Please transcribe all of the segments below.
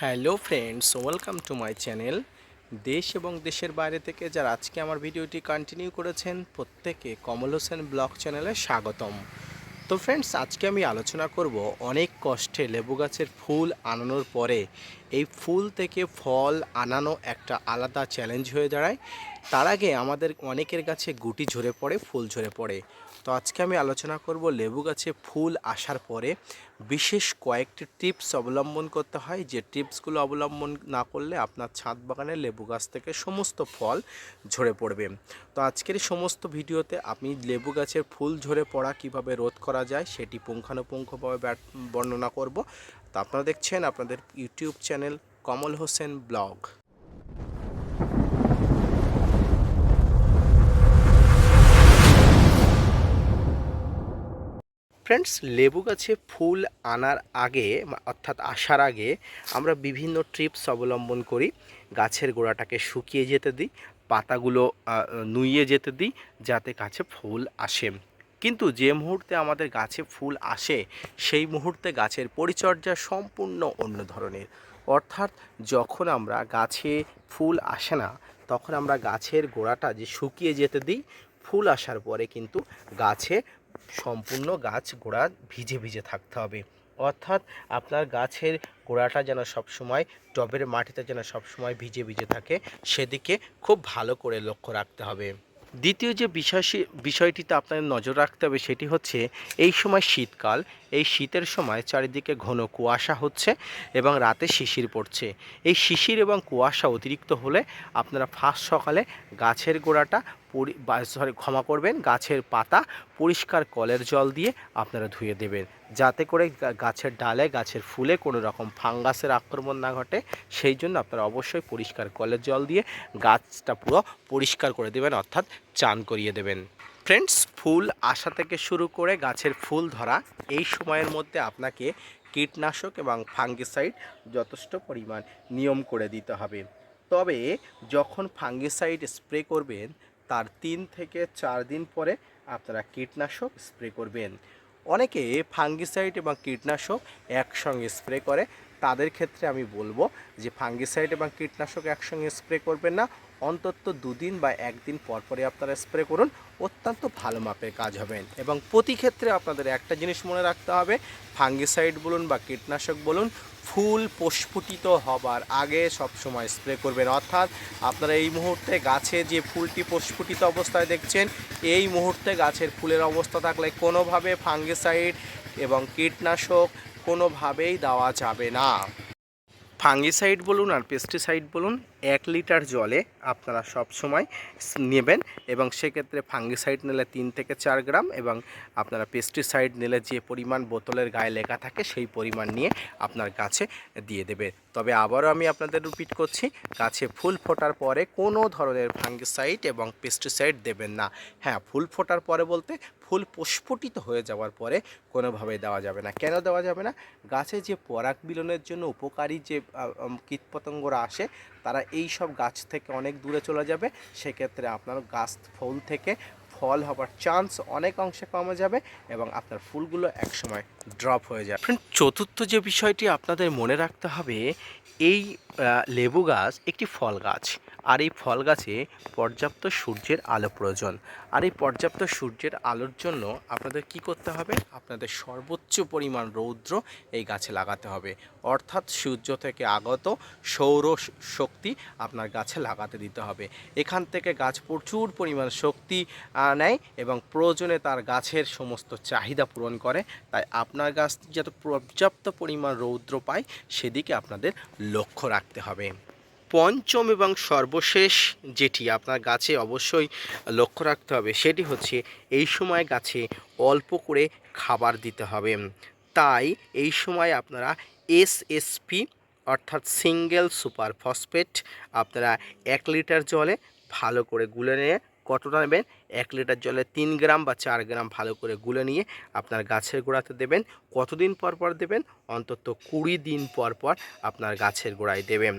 Hello friends, welcome to my channel. দেশ এবং দেশের বাইরে থেকে যারা আজকে আমার ভিডিওটি কন্টিনিউ করেছেন প্রত্যেকে কমল হোসেন ব্লগ চ্যানেলে স্বাগতম। তো ফ্রেন্ডস, আজকে আমি আলোচনা করব অনেক কষ্টে লেবু গাছের ফুল আনানোর পরে। এই ফুল থেকে ফল আনানো একটা আলাদা চ্যালেঞ্জ হয়ে দাঁড়ায়। তার আগে আমাদের অনেকের গাছে গুটি ঝরে পড়ে, ফুল ঝরে পড়ে। তো আজকে আমি আলোচনা করব লেবু গাছে ফুল আসার পরে বিশেষ কয়েকটি টিপস অবলম্বন করতে হয়। যে টিপসগুলো অবলম্বন না করলে আপনার ছাদ বাগানের লেবু গাছ থেকে সমস্ত ফল ঝরে পড়বে। তো আজকের সমস্ত ভিডিওতে আমি লেবু গাছের ফুল ঝরে পড়া কীভাবে রোধ করা যায় সেটি পুঙ্খানুপুঙ্খভাবে বর্ণনা করব। তো আপনারা দেখছেন আপনাদের YouTube channel Kamal Hossain blog. Friends লেবু গাছে ফুল আনার আগে অর্থাৎ আসার আগে, আমরা বিভিন্ন ট্রিপস অবলম্বন করি। গাছের গোড়াটাকে শুকিয়ে যেতে দিই, পাতাগুলো নুইয়ে যেতে দিই, যাতে গাছে ফুল আসে। কিন্তু যে মুহূর্তে আমাদের গাছে ফুল আসে, সেই মুহূর্তে গাছের পরিচর্যা সম্পূর্ণ অন্য ধরনের। অর্থাৎ যখন আমরা গাছে ফুল আসে না, তখন আমরা গাছের গোড়াটা যে শুকিয়ে যেতে দিই, ফুল আসার পরে কিন্তু গাছে সম্পূর্ণ গাছ গোড়া ভিজে ভিজে থাকতে হবে। অর্থাৎ আপনার গাছের গোড়াটা যেন সবসময়, টবের মাটিতে যেন সবসময় ভিজে ভিজে থাকে, সেদিকে খুব ভালো করে লক্ষ্য রাখতে হবে। দ্বিতীয় যে বিষয় বিষয়টিতে আপনাদের নজর রাখতে হবে সেটি হচ্ছে, এই সময় শীতকাল, এই শীতের সময় চারিদিকে ঘন কুয়াশা হচ্ছে এবং রাতে শিশির পড়ছে। এই শিশির এবং কুয়াশা অতিরিক্ত হলে আপনারা ফার্স্ট সকালে গাছের গোড়াটা সরি ক্ষমা করবেন, গাছের পাতা পরিষ্কার কলের জল দিয়ে আপনারা ধুয়ে দেবেন। যাতে করে গাছের ডালে, গাছের ফুলে কোনো রকম ফাঙ্গাসের আক্রমণ না ঘটে। সেই জন্য আপনারা অবশ্যই পরিষ্কার কলের জল দিয়ে গাছটা পুরো পরিষ্কার করে দেবেন, অর্থাৎ চান করিয়ে দেবেন। ফ্রেন্ডস ফুল আসা থেকে শুরু করে গাছের ফুল ধরা, এই সময়ের মধ্যে আপনাকে কীটনাশক এবং ফাঙ্গিসাইড যথেষ্ট পরিমাণ নিয়ম করে দিতে হবে। তবে যখন ফাঙ্গিসাইড স্প্রে করবেন তার তিন থেকে চার দিন পরে আপনারা কীটনাশক স্প্রে করবেন। অনেকে ফাঙ্গিসাইড এবং কীটনাশক একসঙ্গে স্প্রে করে। তাদের ক্ষেত্রে আমি বলব যে ফাঙ্গিসাইড এবং কীটনাশক একসঙ্গে স্প্রে করবেন না। অন্তত দুদিন বা একদিন পর পরে আপনারা স্প্রে করুন। অত্যন্ত ভালো মাপের কাজ হবেন এবং প্রতি ক্ষেত্রে আপনাদের একটা জিনিস মনে রাখতে হবে। ফাঙ্গিসাইড বলুন বা কীটনাশক বলুন ফুল প্রস্ফুটিত হবার আগে সবসময় স্প্রে করবেন। অর্থাৎ আপনারা এই মুহূর্তে গাছে যে ফুলটি প্রস্ফুটিত অবস্থায় দেখছেন, এই মুহূর্তে গাছের ফুলের অবস্থা থাকলে কোনোভাবে ফাঙ্গিসাইড এবং কীটনাশক কোনোভাবেই দেওয়া যাবে না। ফাঙ্গিসাইড বলুন আর পেস্টিসাইড বলুন এক লিটার জলে আপনারা সব সময় নেবেন এবং সেক্ষেত্রে ফাঙ্গিসাইড নিলে তিন থেকে চার গ্রাম এবং আপনারা পেস্টিসাইড নিলে যে পরিমাণ বোতলের গায়ে লেখা থাকে সেই পরিমাণ নিয়ে আপনার গাছে দিয়ে দেবে। তবে আবারও আমি আপনাদের রিপিট করছি, গাছে ফুল ফোটার পরে কোনো ধরনের ফাঙ্গিসাইড এবং পেস্টিসাইড দেবেন না। হ্যাঁ ফুল ফোটার পরে বলতে ফুল প্রস্ফুটিত হয়ে যাওয়ার পরে কোনোভাবেই দেওয়া যাবে না। কেন দেওয়া যাবে না? গাছে যে পরাগ বিলনের জন্য উপকারী যে কীটপতঙ্গরা আসে, তারা এই সব গাছ থেকে অনেক দূরে চলে যাবে। সেক্ষেত্রে আপনার গাছ ফুল থেকে ফল হবার চান্স অনেক অংশে কমে যাবে এবং আপনার ফুলগুলো একসময় ড্রপ হয়ে যাবে। ফ্রেন্ড চতুর্থ যে বিষয়টি আপনাদের মনে রাখতে হবে, এই লেবু গাছ একটি ফল গাছ। আর এই ফল গাছে পর্যাপ্ত সূর্যের আলো প্রয়োজন। আর এই পর্যাপ্ত সূর্যের আলোর জন্য আপনাদের কি করতে হবে? আপনাদের সর্বোচ্চ পরিমাণ রৌদ্র এই গাছে লাগাতে হবে। অর্থাৎ সূর্য থেকে আগত সৌর শক্তি আপনার গাছে লাগাতে দিতে হবে। এখান থেকে গাছ প্রচুর পরিমাণ শক্তি নেয় এবং প্রয়োজনে তার গাছের সমস্ত চাহিদা পূরণ করে। তাই আপনার গাছ যাতে পর্যাপ্ত পরিমাণ রৌদ্র পায়, সেদিকে আপনাদের লক্ষ্য রাখতে হবে। পঞ্চম এবং সর্বশেষ যেটি আপনার গাছে অবশ্যই লক্ষ্য রাখতে হবে, সেটি হচ্ছে এই সময় গাছে অল্প করে খাবার দিতে হবে। তাই এই সময় আপনারা এসএসপি অর্থাৎ সিঙ্গেল সুপার ফসফেট আপনারা এক লিটার জলে ভালো করে গুলে নিয়ে কতটা নেবেন? এক লিটার জলে তিন গ্রাম বা চার গ্রাম ভালো করে গুলে নিয়ে আপনার গাছের গোড়াতে দেবেন। কতদিন পর পর দেবেন? অন্তত কুড়ি দিন পর পর আপনার গাছের গোড়ায় দেবেন।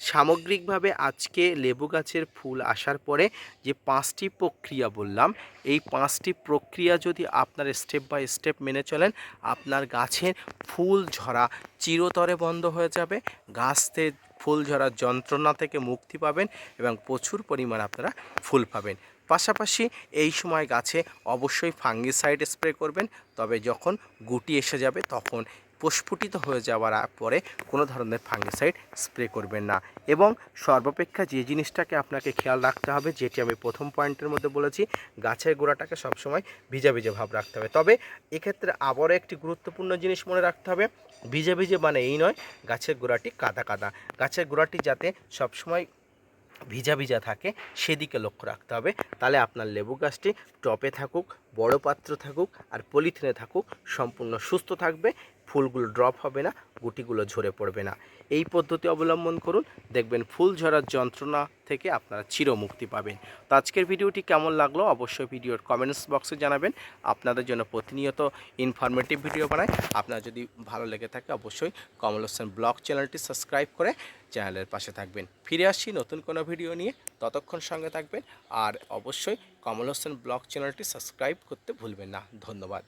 সামগ্রিকভাবে আজকে লেবু গাছের ফুল আসার পরে যে পাঁচটি প্রক্রিয়া বললাম, এই পাঁচটি প্রক্রিয়া যদি আপনার স্টেপ বাই স্টেপ মেনে চলেন, আপনার গাছের ফুল ঝরা চিরতরে বন্ধ হয়ে যাবে। গাছতে ফুল ঝরার যন্ত্রণা থেকে মুক্তি পাবেন এবং প্রচুর পরিমাণ আপনারা ফুল পাবেন। পাশাপাশি এই সময় গাছে অবশ্যই ফাঙ্গিসাইড স্প্রে করবেন, তবে যখন গুটি এসে যাবে তখন প্রস্ফুটিত হয়ে যাওয়ার পরে কোনো ধরনের ফাঙ্গিসাইড স্প্রে করবেন না। এবং সর্বাপেক্ষা যে জিনিসটাকে আপনাকে খেয়াল রাখতে হবে, যেটি আমি প্রথম পয়েন্টের মধ্যে বলেছি, গাছের গোড়াটাকে সবসময় ভিজা ভিজে ভাব রাখতে হবে। তবে এক্ষেত্রে আবারও একটি গুরুত্বপূর্ণ জিনিস মনে রাখতে হবে, ভিজে ভিজে মানে এই নয়, গাছের গোড়াটি কাদা কাদা। গাছের গোড়াটি যাতে সবসময় ভিজা ভিজা থাকে, সেদিকে লক্ষ্য রাখতে হবে। তাহলে আপনার লেবু গাছটি টপে থাকুক, বড় পাত্র থাকুক, আর পলিথিনে থাকুক, সম্পূর্ণ সুস্থ থাকবে ফুলগুলো ড্রপ হবে না, গুটিগুলো ঝরে পড়বে না। এই পদ্ধতি অবলম্বন করুন, দেখবেন ফুল ঝরার যন্ত্রণা থেকে আপনারা চিরমুক্তি পাবেন। তো আজকের ভিডিওটি কেমন লাগল অবশ্যই ভিডিওর কমেন্টস বক্সে জানাবেন। আপনাদের জন্য প্রতিনিয়ত ইনফরমেটিভ ভিডিও বানাই। আপনার যদি ভালো লেগে থাকে অবশ্যই কমল হোসেন ব্লগ চ্যানেলটি সাবস্ক্রাইব করে চ্যানেলের পাশে থাকবেন। ফিরে আসছি নতুন কোনো ভিডিও নিয়ে। ততক্ষণ সঙ্গে থাকবেন। আর অবশ্যই কমল হোসেন ব্লগ চ্যানেলটি সাবস্ক্রাইব করতে ভুলবেন না। ধন্যবাদ।